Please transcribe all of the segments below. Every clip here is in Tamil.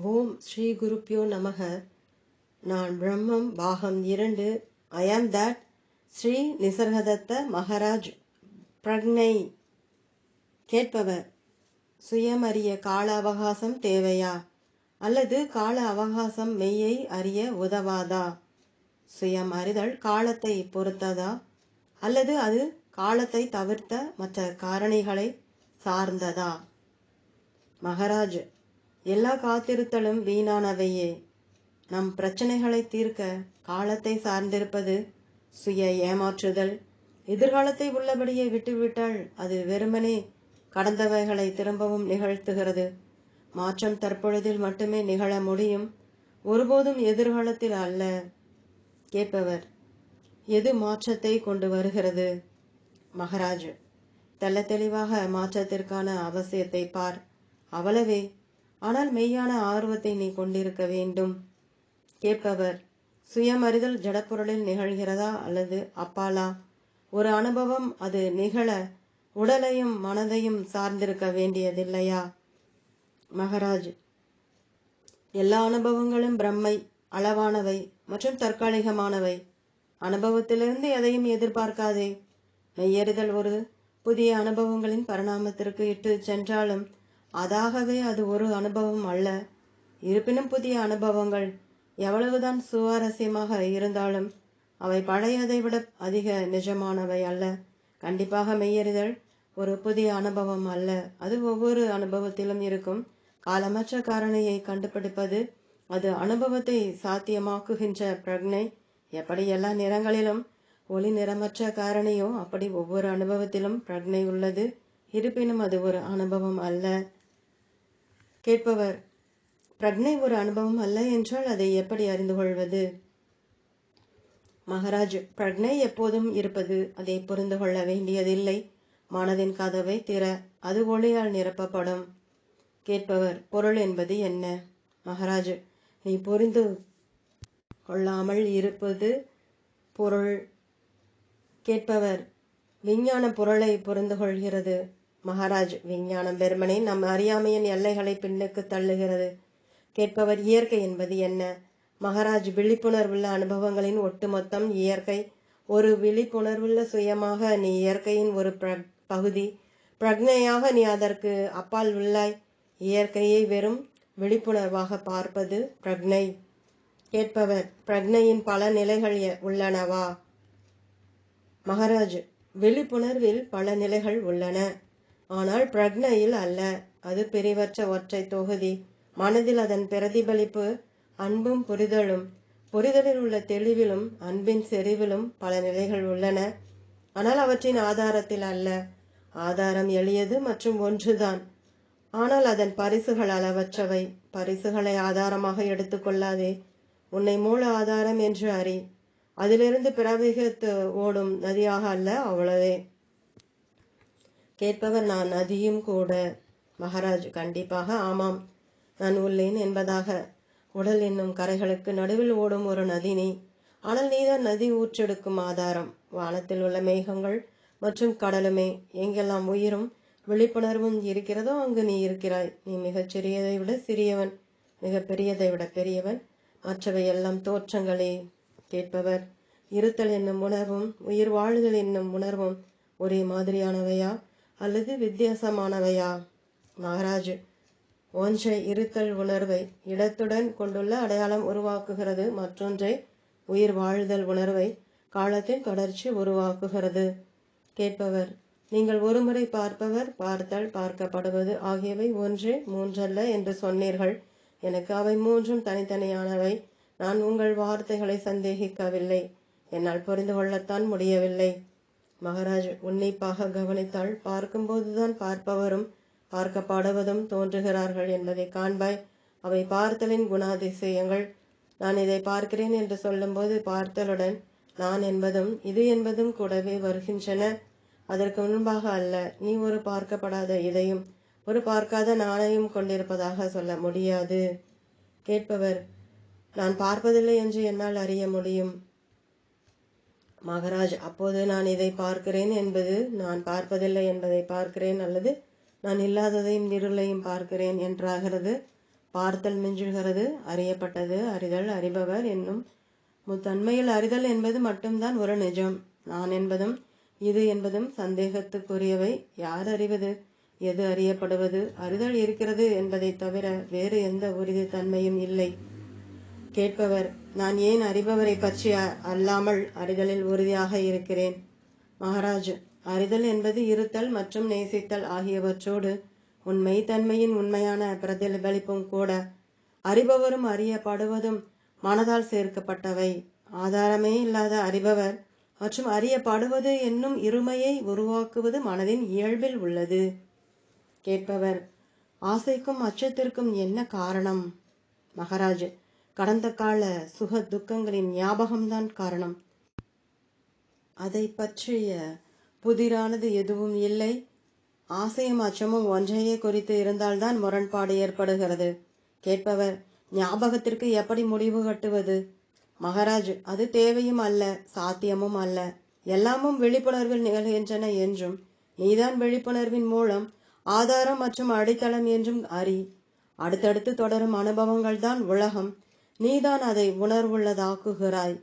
ஓம் ஸ்ரீ குருப்பியோ நமக. நான் பிரம்மம் பாகம் இரண்டு. I am that Shri Nisargadatta Maharaj. பிரக்னை கேட்பவர். சுயமறிய கால அவகாசம் தேவையா? அல்லது கால அவகாசம் மெய்யை அறிய உதவாதா? சுயம் அறிதல் காலத்தை பொறுத்ததா? அல்லது அது காலத்தை தவிர்த்த மற்ற காரணிகளை சார்ந்ததா? மகாராஜ். எல்லா காத்திருத்தலும் வீணானவையே. நம் பிரச்சனைகளை தீர்க்க காலத்தை சார்ந்திருப்பது சுய ஏமாற்றுதல். எதிர்காலத்தை உள்ளபடியே விட்டுவிட்டால் அது வெறுமனே கடந்தவைகளை திரும்பவும் நிகழ்த்துகிறது. மாற்றம் தற்பொழுதில் மட்டுமே நிகழ முடியும். ஒருபோதும் எதிர்காலத்தில் அல்ல. கேட்பவர் எது மாற்றத்தை கொண்டு வருகிறது? மகராஜ் தெல்ல தெளிவாக மாற்றத்திற்கான அவசியத்தை பார். அவ்வளவே. ஆனால் மெய்யான ஆர்வத்தை நீ கொண்டிருக்க வேண்டும். கேட்பவர் சுயமறிதல் ஜடப்பொருளில் நிகழ்கிறதா அல்லது அப்பாலா? ஒரு அனுபவம் அது நிகழ உடலையும் மனதையும் சார்ந்திருக்க வேண்டியதில்லையா? மகராஜ் எல்லா அனுபவங்களும் பிரம்மை அளவானவை மற்றும் தற்காலிகமானவை. அனுபவத்திலிருந்து எதையும் எதிர்பார்க்காதே. மெய்யறிதல் ஒரு புதிய அனுபவங்களின் பரிணாமத்திற்கு இட்டு சென்றாலும் அதாகவே அது ஒரு அனுபவம் அல்ல. இருப்பினும் புதிய அனுபவங்கள் எவ்வளவுதான் சுவாரஸ்யமாக இருந்தாலும் அவை பழையதை விட அதிக நிஜமானவை அல்ல. கண்டிப்பாக மெய்யறிதல் ஒரு புதிய அனுபவம் அல்ல. அது ஒவ்வொரு அனுபவத்திலும் இருக்கும். காலமற்ற காரணியை கண்டுபிடிப்பது அது அனுபவத்தை சாத்தியமாக்குகின்ற பிரக்னை எப்படி எல்லா நிறங்களிலும் ஒளி நிறமற்ற காரணியோ அப்படி ஒவ்வொரு அனுபவத்திலும் பிரக்னை உள்ளது. இருப்பினும் அது ஒரு அனுபவம் அல்ல. கேட்பவர் பிரக்னை ஒரு அனுபவம் அல்ல என்றால் அதை எப்படி அறிந்து கொள்வது? மகாராஜ் பிரக்னை எப்போதும் இருப்பது அதை புரிந்து கொள்ள வேண்டியதில்லை. மனதின் கதவை திற அது ஒளியால் நிரப்பப்படும். கேட்பவர் பொருள் என்பது என்ன? மகாராஜ் நீ புரிந்து கொள்ளாமல் இருப்பது பொருள். கேட்பவர் விஞ்ஞான பொருளை புரிந்து கொள்கிறது. மகாராஜ் விஞ்ஞானம் பெருமனே நம் அறியாமையின் எல்லைகளை பின்னுக்கு தள்ளுகிறது. கேட்பவர் இயற்கை என்பது என்ன? மகாராஜ் விழிப்புணர்வுள்ள அனுபவங்களின் ஒட்டுமொத்தம் இயற்கை. ஒரு விழிப்புணர்வுள்ள சுயமாக நீ இயற்கையின் ஒரு பகுதி. பிரக்னையாக நீ அதற்கு அப்பால் உள்ளாய். இயற்கையை வெறும் விழிப்புணர்வாக பார்ப்பது பிரக்னை கேட்பவர் பிரக்னையின் பல நிலைகள் உள்ளனவா? மகாராஜ் விழிப்புணர்வில் பல நிலைகள் உள்ளன. ஆனால் பிரக்னையில் அல்ல. அது பிரிவற்ற ஒற்றை தொகுதி. மனதில் அதன் பிரதிபலிப்பு அன்பும் புரிதலும். புரிதலில் உள்ள தெளிவிலும் அன்பின் செறிவிலும் பல நிலைகள் உள்ளன. ஆனால் அவற்றின் ஆதாரத்தில் அல்ல. ஆதாரம் எளியது மற்றும் ஒன்றுதான். ஆனால் அதன் பரிசுகள் அளவற்றவை. பரிசுகளை ஆதாரமாக எடுத்துக்கொள்ளாதே உன்னை மூல ஆதாரம் என்று அறி. அதிலிருந்து பிரவேகத்து ஓடும் நதியாக அல்ல அவ்வளவே. கேட்பவர் நான் நதியும் கூட. மகாராஜ் கண்டிப்பாக ஆமாம். நான் உள்ளேன் என்பதாக. உடல் என்னும் கரைகளுக்கு நடுவில் ஓடும் ஒரு நதி நீ ஆனால் நீதான் நதி ஊற்றெடுக்கும் ஆதாரம். வானத்தில் உள்ள மேகங்கள் மற்றும் கடலுமே. எங்கெல்லாம் உயிரும் விழிப்புணர்வும் இருக்கிறதோ அங்கு நீ இருக்கிறாய். நீ மிகச் சிறியதை விட சிறியவன். மிக பெரியதை விட பெரியவன். மற்றவை எல்லாம் தோற்றங்களே. கேட்பவர் இருத்தல் என்னும் உணர்வும் உயிர் வாழுதல் என்னும் உணர்வும் ஒரே மாதிரியானவையா? அல்லது வித்தியாசமானவையா? மகாராஜ் ஒன்றை இருத்தல் உணர்வை இடத்துடன் கொண்டுள்ள அடையாளம் உருவாக்குகிறது மற்றொன்றை உயிர் வாழ்தல் உணர்வை காலத்தின் தொடர்ச்சி உருவாக்குகிறது. கேட்பவர் நீங்கள் ஒருமுறை பார்ப்பவர் பார்த்தல் பார்க்கப்படுவது ஆகியவை ஒன்று மூன்றல்ல என்று சொன்னீர்கள். எனக்கு அவை மூன்றும் தனித்தனியானவை. நான் உங்கள் வார்த்தைகளை சந்தேகிக்கவில்லை. என்னால் புரிந்து கொள்ளத்தான் முடியவில்லை. மகாராஜ் உன்னிப்பாக கவனித்தால் பார்க்கும்போதுதான் பார்ப்பவரும் பார்க்கப்படுவதும் தோன்றுகிறார்கள் என்பதை காண்பாய். அவை பார்த்தலின் குணாதிசயங்கள். நான் இதை பார்க்கிறேன் என்று சொல்லும்போது பார்த்தலுடன் நான் என்பதும் இது என்பதும் கூடவே வருகின்றன. அதற்கு முன்பாக அல்ல நீ ஒரு பார்க்கப்படாத இதையும் ஒரு பார்க்காத நாணையும் கொண்டிருப்பதாக சொல்ல முடியாது. கேட்பவர் நான் பார்ப்பதில்லை என்று என்னால் அறிய முடியும். மகராஜ் அப்போது நான் இதை பார்க்கிறேன் என்பது நான் பார்ப்பதில்லை என்பதை பார்க்கிறேன் அல்லது நான் இல்லாததையும் இருளையும் பார்க்கிறேன் என்றாகிறது. பார்த்தல் மிஞ்சுகிறது அறியப்பட்டது அறிதல் அறிபவர் என்னும் முத்தன்மையில் அறிதல் என்பது மட்டும்தான் ஒரு நிஜம். நான் என்பதும் இது என்பதும் சந்தேகத்துக்குரியவை. யார் அறிவது எது அறியப்படுவது அறிதல் இருக்கிறது என்பதைத் தவிர வேறு எந்த உறுதி தன்மையும் இல்லை. கேட்பவர். நான் ஏன் அறிபவரை பற்றி அ- அல்லாமல் அறிதலில் உறுதியாக இருக்கிறேன்? மகாராஜ் அறிதல் என்பது இருத்தல் மற்றும் நேசித்தல் ஆகியவற்றோடு உண்மை தன்மையின் உண்மையான பிரதிபலிப்பும் கூட. அறிபவரும் அறியப்படுவதும் மனதால் சேர்க்கப்பட்டவை. ஆதாரமே இல்லாத அறிபவர் மற்றும் அறியப்படுவது என்னும் இருமையை உருவாக்குவது மனதின் இயல்பில் உள்ளது. கேட்பவர் ஆசைக்கும் அச்சத்திற்கும் என்ன காரணம்? மகாராஜ் கடந்த கால சுக துக்கங்களின் ஞாபகம்தான் காரணம். அதை பற்றிய புதிரானது எதுவும் இல்லை. ஆசையும் அச்சமும் ஒன்றையே குறித்து இருந்தால்தான் முரண்பாடு ஏற்படுகிறது. கேட்பவர் ஞாபகத்திற்கு எப்படி முடிவு கட்டுவது? மகாராஜ் அது தேவையும் அல்ல சாத்தியமும் அல்ல. எல்லாமும் விழிப்புணர்வில் நிகழ்கின்றன என்றும் நீதான் விழிப்புணர்வின் மூலம் ஆதாரம் மற்றும் அடித்தளம் என்றும் அறி. அடுத்தடுத்து தொடரும் அனுபவங்கள் தான் உலகம். நீதான் அதை உணர்வுள்ளதாக்குகிறாய்.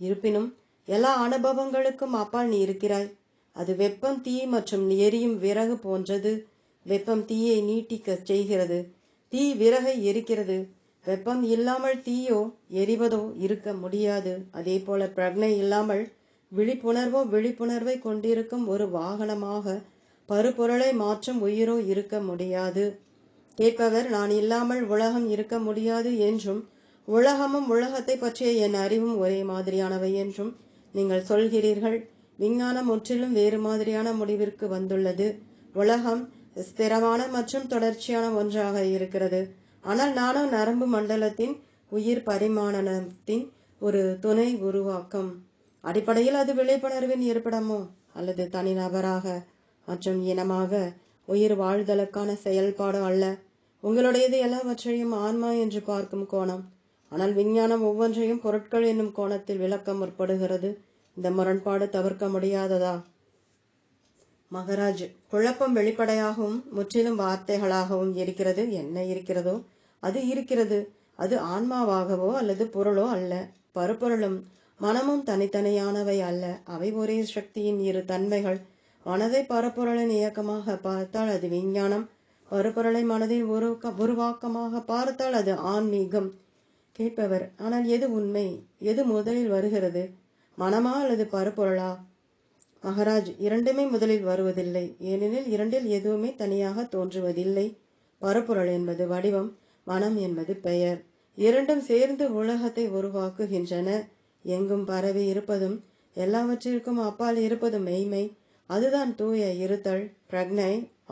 இருப்பினும் எல்லா அனுபவங்களுக்கும் அப்பால் நீ இருக்கிறாய். அது வெப்பம் தீ மற்றும் எரியும் விறகு போன்றது. வெப்பம் தீயை நீட்டிக்க செய்கிறது. தீ விறகை எரிக்கிறது. வெப்பம் இல்லாமல் தீயோ எரிவதோ இருக்க முடியாது. அதே போல பிரக்னை இல்லாமல் விழிப்புணர்வோ விழிப்புணர்வை கொண்டிருக்கும் ஒரு வாகனமாக பருப்பொருளை மாற்றும் உயிரோ இருக்க முடியாது. கேட்பவர் நான் இல்லாமல் உலகம் இருக்க முடியாது என்றும் உலகமும் உலகத்தை பற்றிய என் அறிவும் ஒரே மாதிரியானவை என்றும் நீங்கள் சொல்கிறீர்கள். விஞ்ஞானம் முற்றிலும் வேறு மாதிரியான முடிவிற்கு வந்துள்ளது. உலகம் ஸ்திரமான மற்றும் தொடர்ச்சியான ஒன்றாக இருக்கிறது. ஆனால் நானும் நரம்பு மண்டலத்தின் உயிர் பரிமாணத்தின் ஒரு துணை உருவாக்கம். அடிப்படையில் அது விழிப்புணர்வின் இருப்பிடமோ அல்லது தனிநபராக மற்றும் இனமாக உயிர் வாழ்தலுக்கான செயல்பாடு அல்ல. உங்களுடையது எல்லாவற்றையும் ஆன்மா என்று பார்க்கும் கோணம். ஆனால் விஞ்ஞானம் ஒவ்வொன்றையும் பொருட்கள் என்னும் கோணத்தில் விளக்க முற்படுகிறது. இந்த முரண்பாடு தவிர்க்க முடியாததா? மகராஜ் குழப்பம் வெளிப்படையாகவும் முற்றிலும் வார்த்தைகளாகவும் இருக்கிறது. என்ன இருக்கிறதோ? அது இருக்கிறது. அது ஆன்மாவாகவோ அல்லது பொருளோ அல்ல. பருப்பொருளும் மனமும் தனித்தனியானவை அல்ல. அவை ஒரே சக்தியின் இரு தன்மைகள். மனதை பரப்பொருளின் இயக்கமாக பார்த்தால் அது விஞ்ஞானம். பருப்பொருளை மனதின் உருவாக்கமாக பார்த்தால் அது ஆன்மீகம். கேட்பவர் ஆனால் எது உண்மை? எது முதலில் வருகிறது? மனமா அல்லது பருப்பொருளா? மகராஜ் இரண்டுமே முதலில் வருவதில்லை. ஏனெனில் இரண்டில் எதுவுமே தனியாக தோன்றுவதில்லை. பருப்பொருள் என்பது வடிவம் மனம் என்பது பெயர். இரண்டும் சேர்ந்து உலகத்தை உருவாக்குகின்றன. எங்கும் பரவி இருப்பதும் எல்லாவற்றிற்கும் அப்பால் இருப்பதும் மெய்மை. அதுதான் தூய இருத்தல் பிரக்னை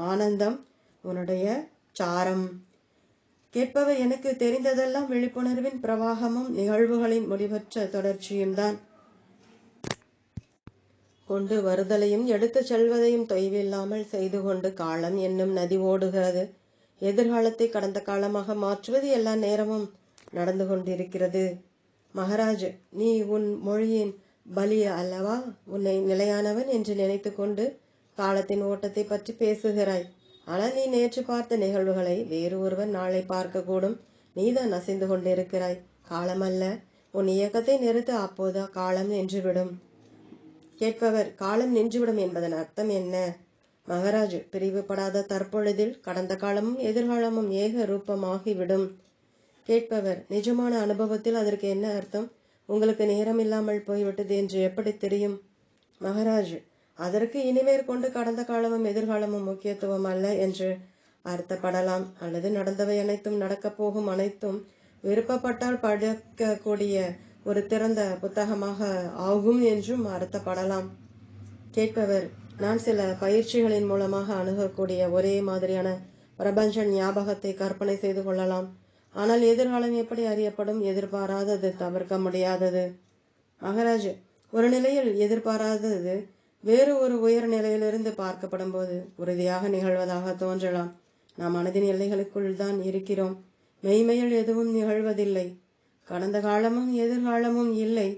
ஆனந்தம் உன்னுடைய சாரம். கேட்பவர் எனக்கு தெரிந்ததெல்லாம் விழிப்புணர்வின் பிரவாகமும் நிகழ்வுகளின் முடிவற்ற தொடர்ச்சியும் தான் கொண்டு வருதலையும் எடுத்துச் செல்வதையும் தொய்வில்லாமல் செய்து கொண்டு காலம் என்னும் நதி ஓடுகிறது. எதிர்காலத்தை கடந்த காலமாக மாற்றுவது எல்லா நேரமும் நடந்து கொண்டிருக்கிறது. மகாராஜ் நீ உன் மொழியின் பலி அல்லவா? உன்னை நிலையானவன் என்று நினைத்து கொண்டு காலத்தின் ஓட்டத்தை பற்றி பேசுகிறாய். ஆனால் நீ நேற்று பார்த்த நிகழ்வுகளை வேறு ஒருவர் நாளை பார்க்கக்கூடும். நீதான் அசைந்து கொண்டிருக்கிறாய். காலமல்ல. உன் இயக்கத்தை நிறுத்த அப்போது காலம் நின்றுவிடும். கேட்பவர் காலம் நின்றுவிடும் என்பதன் அர்த்தம் என்ன? மகராஜு பிரிவுபடாத தற்பொழுதில் கடந்த காலமும் எதிர்காலமும் ஏக ரூபமாகிவிடும். கேட்பவர் நிஜமான அனுபவத்தில் அதற்கு என்ன அர்த்தம்? உங்களுக்கு நேரம் இல்லாமல் போய்விட்டது என்று எப்படி தெரியும்? மகராஜு அதற்கு இனிமேற்கொண்டு கடந்த காலமும் எதிர்காலமும் முக்கியத்துவம் அல்ல என்று அர்த்தப்படலாம். அல்லது நடந்தவை அனைத்தும் நடக்கப் போகும் அனைத்தும் விருப்பப்பட்டால் படிக்கக்கூடிய ஒரு திறந்த புத்தகமாக ஆகும் என்றும் அர்த்தப்படலாம். கேட்பவர் நான் சில பயிற்சிகளின் மூலமாக அணுகக்கூடிய ஒரே மாதிரியான பிரபஞ்ச ஞாபகத்தை கற்பனை செய்து கொள்ளலாம். ஆனால் எதிர்காலம் எப்படி அறியப்படும்? எதிர்பாராதது தவிர்க்க முடியாதது. மகராஜ் ஒரு நிலையில் எதிர்பாராதது வேறு ஒரு உயர் நிலையிலிருந்து பார்க்கப்படும் போது உறுதியாக நிகழ்வதாக தோன்றலாம். நாம் மனதின் எல்லைகளுக்குள் தான் இருக்கிறோம். மெய்மையில் எதுவும் நிகழ்வதில்லை. கடந்த காலமும் எதிர்காலமும் இல்லை.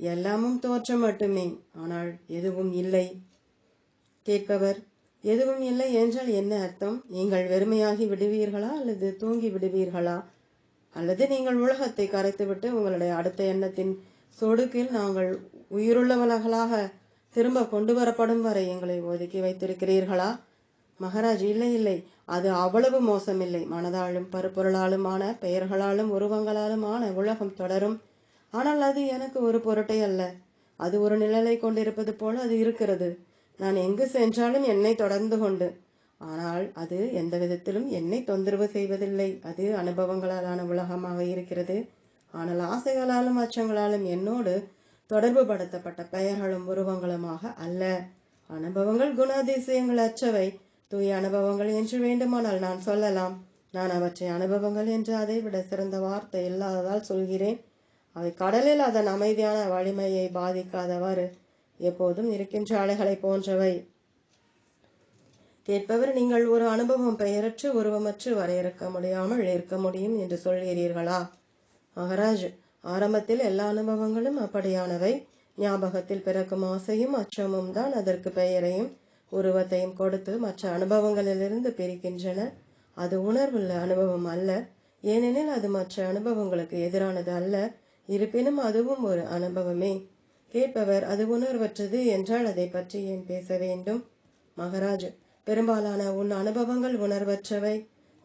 எல்லாமும் தோற்றம் மட்டுமே. ஆனால் எதுவும் இல்லை. கேட்பவர் எதுவும் இல்லை என்றால் என்ன அர்த்தம்? நீங்கள் வெறுமையாகி விடுவீர்களா அல்லது தூங்கி விடுவீர்களா? அல்லது நீங்கள் உலகத்தை கரைத்துவிட்டு உங்களுடைய அடுத்த எண்ணத்தின் சொடுக்கில் நாங்கள் உயிருள்ளவர்களாக திரும்ப கொண்டு வரப்படும் வரை எங்களை ஒதுக்கி வைத்திருக்கிறீர்களா? மகாராஜ் இல்லை இல்லை. அது அவ்வளவு மோசமில்லை. மனதாலும் பருப்பொருளாலுமான பெயர்களாலும் உருவங்களாலுமான உலகம் தொடரும். ஆனால் அது எனக்கு ஒரு பொருட்டை அல்ல. அது ஒரு நிழலை கொண்டிருப்பது போல அது இருக்கிறது. நான் எங்கு சென்றாலும் என்னை தொடர்ந்து கொண்டு. ஆனால் அது எந்த விதத்திலும் என்னை தொந்தரவு செய்வதில்லை. அது அனுபவங்களாலான உலகமாக இருக்கிறது. ஆனால் ஆசைகளாலும் அச்சங்களாலும் என்னோடு தொடர்பு படுத்தப்பட்ட பெயர்களும் உருவங்களுமாக அல்ல. அனுபவங்கள் குணாதிசயங்கள் அச்சவை தூய அனுபவங்கள் என்று வேண்டுமானால் நான் சொல்லலாம். நான் அவற்றை அனுபவங்கள் என்று அதை விட சிறந்த வார்த்தை இல்லாததால் சொல்கிறேன். அவை கடலில் அதன் அமைதியான வலிமையை பாதிக்காதவாறு எப்போதும் இருக்கின்ற அலைகளை போன்றவை. கேட்பவர் நீங்கள் ஒரு அனுபவம் பெயரற்று உருவமற்று வரையறுக்க முடியாமல் இருக்க முடியும் என்று சொல்கிறீர்களா? மகாராஜ் ஆரம்பத்தில் எல்லா அனுபவங்களும் அப்படியானவை. ஞாபகத்தில் பிறக்கும் ஆசையும் அச்சமும் தான் அதற்கு பெயரையும் உருவத்தையும் கொடுத்து மற்ற அனுபவங்களிலிருந்து பிரிக்கின்றன. அது உணர்வுள்ள அனுபவம் அல்ல. ஏனெனில் அது மற்ற அனுபவங்களுக்கு எதிரானது அல்ல. இருப்பினும் அதுவும் ஒரு அனுபவமே. கேட்பவர் அது உணர்வற்றது என்றால் அதை பற்றி ஏன் பேச வேண்டும்? மகராஜ் பெரும்பாலான உன் அனுபவங்கள் உணர்வற்றவை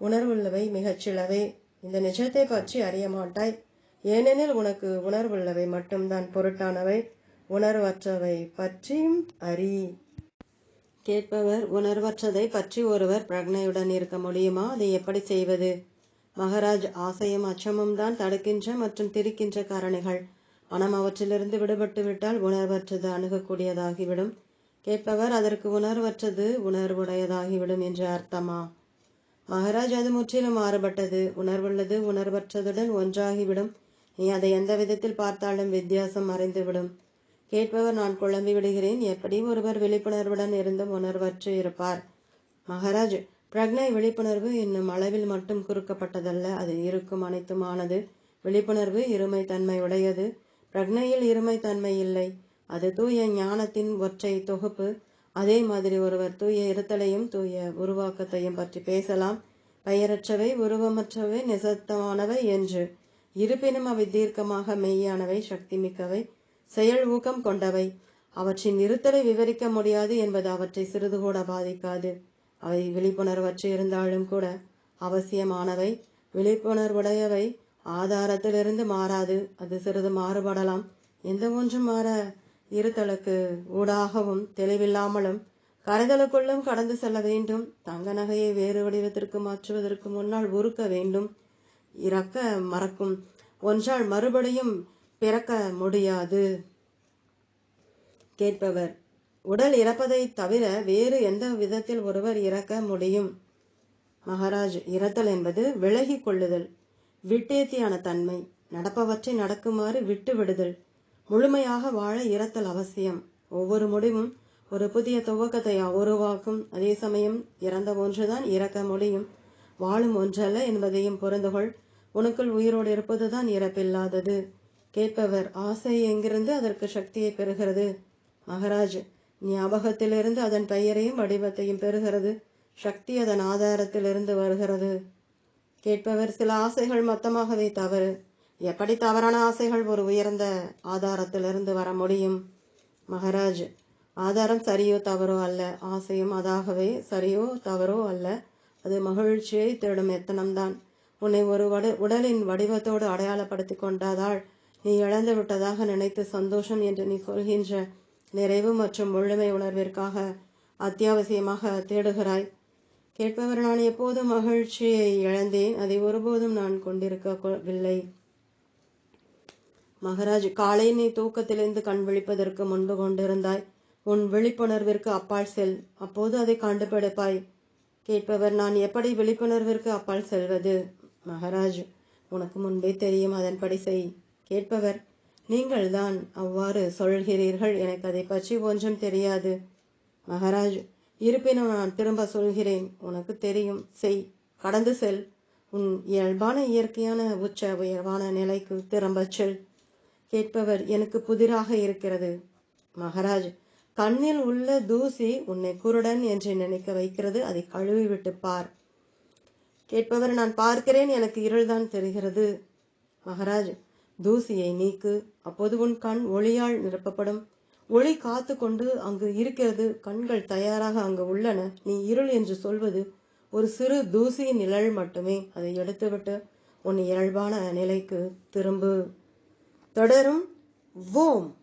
உணர்வுள்ளவை மிகச்சிலவே. இந்த நிஜத்தை பற்றி அறிய மாட்டாய். ஏனெனில் உனக்கு உணர்வுள்ளவை மட்டும்தான் பொருட்டானவை உணர்வற்றவை பற்றியும் அறி. கேட்பவர் உணர்வற்றதை பற்றி ஒருவர் பிரக்னையுடன் இருக்க முடியுமா? அதை எப்படி செய்வது? மகராஜ் ஆசையும் அச்சமும் தான் தடுக்கின்ற மற்றும் திரிக்கின்ற காரணிகள். மனம் அவற்றிலிருந்து விடுபட்டு விட்டால் உணர்வற்றது அணுகக்கூடியதாகிவிடும். கேட்பவர் அதற்கு உணர்வற்றது உணர்வுடையதாகிவிடும் என்று அர்த்தமா? மகாராஜ் அது முற்றிலும் மாறுபட்டது. உணர்வுள்ளது உணர்வற்றதுடன் ஒன்றாகிவிடும். நீ அதை எந்த விதத்தில் பார்த்தாலும் வித்தியாசம் மறைந்துவிடும். கேட்பவர் நான் குழம்பி விடுகிறேன். எப்படி ஒருவர் விழிப்புணர்வுடன் இருந்தும் உணர்வற்று இருப்பார்? மகாராஜ் பிரக்னை விழிப்புணர்வு என்னும் அளவில் மட்டும் குறுக்கப்பட்டதல்ல. அது இருக்கும் அனைத்துமானது. விழிப்புணர்வு இருமை தன்மை உடையது பிரக்னையில் இருமை தன்மை இல்லை. அது தூய ஞானத்தின் ஒற்றை தொகுப்பு. அதே மாதிரி ஒருவர் தூய இருத்தலையும் தூய உருவாக்கத்தையும் பற்றி பேசலாம். பெயரற்றவை உருவமற்றவை நிசத்தமானவை என்று. இருப்பினும் அவை தீர்க்கமாக மெய்யானவை சக்தி மிக்கவை செயல் ஊக்கம் கொண்டவை. அவற்றின் இருத்தலை விவரிக்க முடியாது என்பது அவற்றை சிறிது கூட பாதிக்காது. அவை விழிப்புணர்வற்று இருந்தாலும் கூட அவசியமானவை. விழிப்புணர்வுடையவை ஆதாரத்திலிருந்து மாறாது. அது சிறிது மாறுபடலாம். எந்த ஒன்றும் மாற இருத்தலுக்கு ஊடாகவும் தெளிவில்லாமலும் கரைதலுக்குள்ளும் கடந்து செல்ல வேண்டும். தங்க நகையை வேறு வடிவத்திற்கு மாற்றுவதற்கு முன்னால் உருக்க வேண்டும். இறக்க மறக்கும். ஒன்றால் மறுபடியும் பிறக்க முடியாது. கேட்பவர் உடல் இறப்பதை தவிர வேறு எந்த விதத்தில் ஒருவர் இறக்க முடியும்? மகாராஜ் இறத்தல் என்பது விலகி கொள்ளுதல் விட்டேத்தியான தன்மை. நடப்பவற்றை நடக்குமாறு விட்டு விடுதல். முழுமையாக வாழ இறத்தல் அவசியம். ஒவ்வொரு முடிவும் ஒரு புதிய துவக்கத்தை உருவாக்கும். அதே சமயம் இறந்த ஒன்றுதான் இறக்க முடியும். வாழும் ஒன்றல்ல என்பதையும் புரிந்துகொள். உனக்குள் உயிரோடு இருப்பதுதான் இறப்பில்லாதது. கேட்பவர் ஆசை எங்கிருந்து அதற்கு சக்தியை பெறுகிறது? மகராஜ் ஞாபகத்திலிருந்து அதன் பெயரையும் வடிவத்தையும் பெறுகிறது. சக்தி அதன் ஆதாரத்திலிருந்து வருகிறது. கேட்பவர் சில ஆசைகள் மொத்தமாகவே தவறு. எப்படி தவறான ஆசைகள் ஒரு உயர்ந்த ஆதாரத்திலிருந்து வர முடியும்? மகராஜ் ஆதாரம் சரியோ தவறோ அல்ல. ஆசையும் அதாகவே சரியோ தவறோ அல்ல. அது மகிழ்ச்சியை தேடும் எத்தனம்தான். உன்னை ஒரு வடு உடலின் வடிவத்தோடு அடையாளப்படுத்தி கொண்டதால் நீ இழந்து விட்டதாக நினைத்து சந்தோஷம் என்று நீ சொல்கின்ற நிறைவு மற்றும் முழுமை உணர்விற்காக அத்தியாவசியமாக தேடுகிறாய். கேட்பவர் நான் எப்போதும் மகிழ்ச்சியை இழந்தேன். அதை ஒருபோதும் நான் கொண்டிருக்கவில்லை. மகராஜ் காலை நீ தூக்கத்திலிருந்து கண் விழிப்பதற்கு முன்பு கொண்டிருந்தாய். உன் விழிப்புணர்விற்கு அப்பால் செல். அப்போது அதை கண்டுபிடிப்பாய். கேட்பவர் நான் எப்படி விழிப்புணர்விற்கு அப்பால் செல்வது? மகாராஜ் உனக்கு முன்பே தெரியும் அதன்படி செய். கேட்பவர் நீங்கள் தான் அவ்வாறு சொல்கிறீர்கள் எனக்கு அதை பற்றி ஒன்றும் தெரியாது. மகாராஜ் இருப்பினும் நான் திரும்ப சொல்கிறேன் உனக்கு தெரியும். செய். கடந்து செல். உன் இயல்பான இயற்கையான உச்ச உயர்வான நிலைக்கு திரும்பச் செல். கேட்பவர் எனக்கு புதிராக இருக்கிறது. மகாராஜ் கண்ணில் உள்ள தூசி உன்னை குருடன் என்று நினைக்க வைக்கிறது அதை கழுவி விட்டு பார். கேட்பவர் நான் பார்க்கிறேன் எனக்கு இருள்தான் தெரிகிறது. மகாராஜ் தூசியை நீக்கு. அப்போது உன் கண் ஒளியால் நிரப்பப்படும். ஒளி காத்து கொண்டு அங்கு இருக்கிறது. கண்கள் தயாராக அங்கு உள்ளன. நீ இருள் என்று சொல்வது ஒரு சிறு தூசி நிழல் மட்டுமே. அதை எடுத்துவிட்டு உன் இயல்பான நிலைக்கு திரும்பு. தொடரும். ஓம்